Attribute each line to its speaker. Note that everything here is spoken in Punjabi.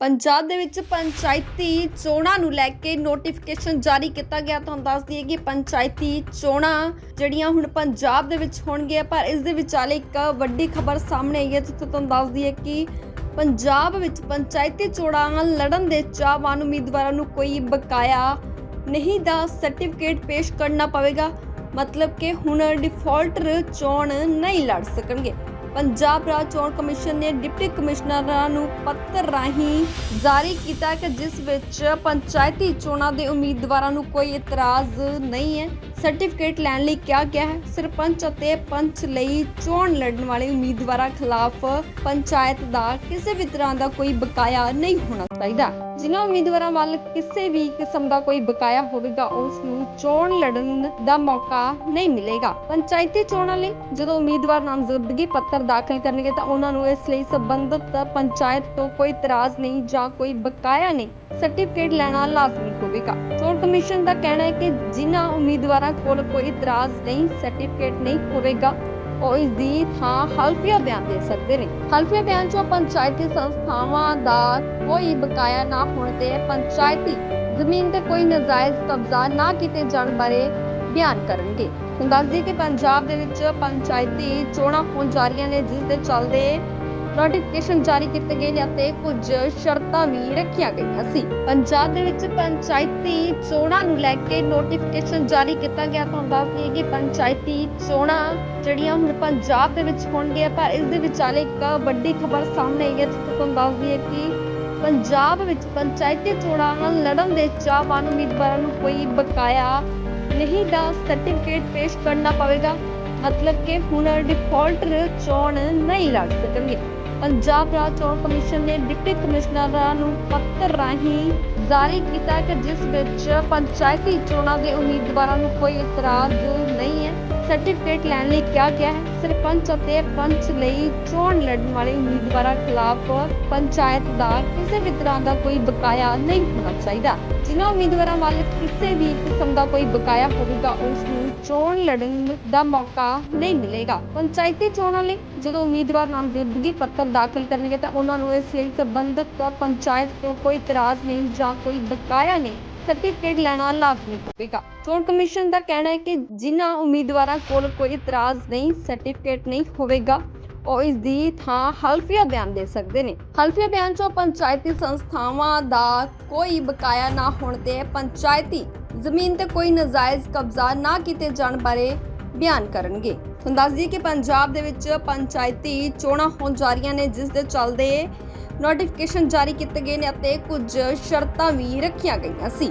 Speaker 1: ਪੰਜਾਬ ਦੇ ਵਿੱਚ ਪੰਚਾਇਤੀ ਚੋਣਾਂ ਨੂੰ ਲੈ ਕੇ ਨੋਟੀਫਿਕੇਸ਼ਨ ਜਾਰੀ ਕੀਤਾ ਗਿਆ। ਤੁਹਾਨੂੰ ਦੱਸ ਦਈਏ ਕਿ ਪੰਚਾਇਤੀ ਚੋਣਾਂ ਜਿਹੜੀਆਂ ਹੁਣ ਪੰਜਾਬ ਦੇ ਵਿੱਚ ਹੋਣਗੀਆਂ, ਪਰ ਇਸ ਦੇ ਵਿਚਾਲੇ ਇੱਕ ਵੱਡੀ ਖਬਰ ਸਾਹਮਣੇ ਆਈ ਹੈ, ਜਿੱਥੇ ਤੁਹਾਨੂੰ ਦੱਸ ਦਈਏ ਕਿ ਪੰਜਾਬ ਵਿੱਚ ਪੰਚਾਇਤੀ ਚੋਣਾਂ ਲੜਨ ਦੇ ਚਾਹਵਾਨ ਉਮੀਦਵਾਰਾਂ ਨੂੰ ਕੋਈ ਬਕਾਇਆ ਨਹੀਂ ਦਾ ਸਰਟੀਫਿਕੇਟ ਪੇਸ਼ ਕਰਨਾ ਪਵੇਗਾ। ਮਤਲਬ ਕਿ ਹੁਣ ਡਿਫਾਲਟਰ ਚੋਣ ਨਹੀਂ ਲੜ ਸਕਣਗੇ। ਪੰਜਾਬ ਰਾਜ ਚੋਣ ਕਮਿਸ਼ਨ ਨੇ ਡਿਪਟੀ ਕਮਿਸ਼ਨਰਾਂ ਨੂੰ ਪੱਤਰ ਰਾਹੀਂ ਜਾਰੀ ਕੀਤਾ ਕਿ ਜਿਸ ਵਿੱਚ ਪੰਚਾਇਤੀ ਚੋਣਾਂ ਦੇ ਉਮੀਦਵਾਰਾਂ ਨੂੰ ਕੋਈ ਇਤਰਾਜ਼ ਨਹੀਂ ਹੈ। ਸਰਟੀਫਿਕੇਟ ਲੈਣ ਲਈ ਕਿਹਾ ਗਿਆ ਹੈ। ਸਰਪੰਚ ਅਤੇ ਪੰਚ ਲਈ ਚੋਣ ਲੜਨ ਵਾਲੇ ਉਮੀਦਵਾਰਾਂ ਖਿਲਾਫ ਪੰਚਾਇਤ ਦਾ ਕਿਸੇ ਵੀ ਤਰ੍ਹਾਂ ਦਾ ਕੋਈ ਬਕਾਇਆ ਨਹੀਂ ਹੋਣਾ ਚਾਹੀਦਾ। ਜਿਨ੍ਹਾਂ ਉਮੀਦਵਾਰਾਂ ਵੱਲ ਕਿਸੇ ਵੀ ਕਿਸਮ ਦਾ ਕੋਈ ਬਕਾਇਆ ਹੋਵੇਗਾ ਉਸ ਨੂੰ ਚੋਣ ਲੜਨ ਦਾ ਮੌਕਾ ਨਹੀਂ ਮਿਲੇਗਾ। ਪੰਚਾਇਤੀ ਚੋਣਾਂ ਲਈ ਜਦੋਂ ਉਮੀਦਵਾਰ ਨਾਮਜ਼ਦਗੀ ਪੱਤਰ ਦਾਖਲ ਕਰਨਗੇ ਤਾਂ ਉਹਨਾਂ ਨੂੰ ਇਸ ਲਈ ਸੰਬੰਧਿਤ ਪੰਚਾਇਤ ਤੋਂ ਕੋਈ ਇਤਰਾਜ਼ ਨਹੀਂ ਜਾਂ ਕੋਈ ਬਕਾਇਆ ਨਹੀਂ। ਸਰਟੀਫਿਕੇਟ ਲੈਣਾ ਲਾਜ਼ਮੀ ਹੋਵੇਗਾ। ਚੋਣ ਕਮਿਸ਼ਨ ਦਾ ਕਹਿਣਾ ਹੈ ਕਿ ਜਿਨ੍ਹਾਂ ਉਮੀਦਵਾਰਾਂ ਕੋਲ ਕੋਈ ਇਤਰਾਜ਼ ਨਹੀਂ ਸਰਟੀਫਿਕੇਟ ਨਹੀਂ ਹੋਵੇਗਾ। ਉਹ ਇਸ ਦੀ ਥਾਂ ਹਲਫੀਆ ਬਿਆਨ ਦੇ ਸਕਦੇ ਨੇ। ਹਲਫੀਆ ਬਿਆਨ 'ਚੋਂ ਪੰਚਾਇਤੀ ਸੰਸਥਾਵਾਂ ਦਾ ਕੋਈ ਬਕਾਇਆ ਨਾ ਹੋਣ ਤੇ ਪੰਚਾਇਤੀ ਜ਼ਮੀਨ ਤੇ ਕੋਈ ਨਜਾਇਜ਼ ਕਬਜ਼ਾ ਨਾ ਕੀਤੇ ਜਾਣ ਬਾਰੇ ਬਿਆਨ ਕਰਨਗੇ। ਹੁਣ ਦੱਸ ਕਿ ਪੰਜਾਬ ਦੇ ਵਿੱਚ ਪੰਚਾਇਤੀ ਚੋਣਾਂ ਹੋਣ ਜਾ ਰਹੀਆਂ ਨੇ, ਜਿਸ ਦੇ ਚੱਲਦੇ ਨੋਟੀਫਿਕੇਸ਼ਨ ਜਾਰੀ ਕੀਤੇ ਗਏ ਨੇ ਅਤੇ ਕੁਝ ਸ਼ਰਤਾਂ ਵੀ ਰੱਖੀਆਂ ਗਈਆਂ ਸੀ। ਪੰਜਾਬ ਦੇ ਵਿੱਚ ਪੰਚਾਇਤੀ ਚੋਣਾਂ ਨੂੰ ਲੈ ਕੇ ਨੋਟੀਫਿਕੇਸ਼ਨ ਜਾਰੀ ਕੀਤਾ ਗਿਆ। ਤੁਹਾਨੂੰ ਦੱਸ ਦਈਏ ਕਿ ਪੰਚਾਇਤੀ ਚੋਣਾਂ ਜਿਹੜੀਆਂ ਹੁਣ ਪੰਜਾਬ ਦੇ ਵਿੱਚ ਹੋਣਗੀਆਂ, ਪਰ ਇਸ ਦੇ ਵਿਚਾਲੇ ਇੱਕ ਵੱਡੀ ਖਬਰ ਸਾਹਮਣੇ ਆਈ ਹੈ, ਜਿੱਥੇ ਤੁਹਾਨੂੰ ਦੱਸ ਦਈਏ ਕਿ ਪੰਜਾਬ ਵਿੱਚ ਪੰਚਾਇਤੀ ਚੋਣਾਂ ਨਾਲ ਲੜਨ ਦੇ ਚਾਹਵਾਨ ਉਮੀਦਵਾਰਾਂ ਨੂੰ ਕੋਈ ਬਕਾਇਆ ਨਹੀਂ ਦਾ ਸਰਟੀਫਿਕੇਟ ਪੇਸ਼ ਕਰਨਾ ਪਵੇਗਾ। ਮਤਲਬ ਕਿ ਹੁਣ ਡਿਫਾਲਟਰ ਚੋਣ ਨਹੀਂ ਲੜ ਸਕਣਗੇ। ਪੰਜਾਬ ਰਾਜ ਚੋਣ ਕਮਿਸ਼ਨ ਨੇ ਡਿਪਟੀ ਕਮਿਸ਼ਨਰਾਂ ਨੂੰ ਪੱਤਰ ਰਾਹੀਂ ਜਾਰੀ ਕੀਤਾ ਕਿ ਜਿਸ ਵਿੱਚ ਪੰਚਾਇਤੀ ਚੋਣਾਂ ਦੇ ਉਮੀਦਵਾਰਾਂ ਨੂੰ ਕੋਈ ਇਤਰਾਜ਼ ਨਹੀਂ ਹੈ। ਸਰਟੀਫਿਕੇਟ ਲੈਣ ਲਈ ਕਿਹਾ ਗਿਆ ਹੈ। ਸਰਪੰਚ ਅਤੇ ਪੰਚ ਲਈ ਚੋਣ ਲੜਨ ਵਾਲੇ ਉਮੀਦਵਾਰਾਂ ਖਿਲਾਫ ਪੰਚਾਇਤ ਦਾ ਕਿਸੇ ਵੀ ਤਰ੍ਹਾਂ ਦਾ ਕੋਈ ਬਕਾਇਆ ਨਹੀਂ ਹੋਣਾ ਚਾਹੀਦਾ। ਜਿਨ੍ਹਾਂ ਉਮੀਦਵਾਰਾਂ ਵੱਲ ਕਿਸੇ ਵੀ ਕਿਸਮ ਦਾ ਕੋਈ ਬਕਾਇਆ ਹੋਵੇਗਾ, ਉਸ ਨੂੰ ਚੋਣ ਲੜਨ ਦਾ ਮੌਕਾ ਨਹੀਂ ਮਿਲੇਗਾ। ਪੰਚਾਇਤੀ ਚੋਣਾਂ ਲਈ ਜਦੋਂ ਉਮੀਦਵਾਰ ਨਾਮਜ਼ਦਗੀ ਪੱਤਰ ਦਾਖਲ ਕਰਨਗੇ ਤਾਂ ਉਹਨਾਂ ਨੂੰ ਇਸ ਲਈ ਸੰਬੰਧਿਤ ਪੰਚਾਇਤ ਤੋਂ ਕੋਈ ਇਤਰਾਜ਼ ਨਹੀਂ ਜਾਂ ਕੋਈ ਬਕਾਇਆ ਨਹੀਂ ਸਰਟੀਫਿਕੇਟ ਲੈਣਾ ਲਾਜ਼ਮੀ ਹੋਵੇਗਾ ਚੋਣ ਕਮਿਸ਼ਨ ਦਾ ਕਹਿਣਾ ਹੈ ਕਿ ਜਿਨ੍ਹਾਂ ਉਮੀਦਵਾਰਾਂ ਕੋਲ ਕੋਈ ਇਤਰਾਜ਼ ਨਹੀਂ, ਸਰਟੀਫਿਕੇਟ ਨਹੀਂ ਹੋਵੇਗਾ, ਉਹ ਇਸ ਦੀ ਥਾਂ ਹਲਫੀਆ ਬਿਆਨ ਦੇ ਸਕਦੇ ਨੇ। ਹਲਫੀਆ ਬਿਆਨ 'ਚੋਂ ਪੰਚਾਇਤੀ ਸੰਸਥਾਵਾਂ ਦਾ ਕੋਈ ਬਕਾਇਆ ਨਾ ਹੋਣ ਤੇ ਪੰਚਾਇਤੀ ਜ਼ਮੀਨ ਤੇ ਕੋਈ ਨਜਾਇਜ਼ ਕਬਜ਼ਾ ਨਾ ਕੀਤੇ ਜਾਣ ਬਾਰੇ ਬਿਆਨ ਕਰਨਗੇ। ਤੁਹਾਨੂੰ ਦੱਸ ਦਈਏ ਕਿ ਪੰਜਾਬ ਦੇ ਵਿੱਚ ਪੰਚਾਇਤੀ ਚੋਣਾਂ ਹੋਣ ਜਾ ਰਹੀਆਂ ਨੇ, ਜਿਸ ਦੇ ਚੱਲਦੇ ਨੋਟੀਫਿਕੇਸ਼ਨ ਜਾਰੀ ਕੀਤੇ ਗਏ ਨੇ ਅਤੇ ਕੁਝ ਸ਼ਰਤਾਂ ਵੀ ਰੱਖੀਆਂ ਗਈਆਂ ਸੀ।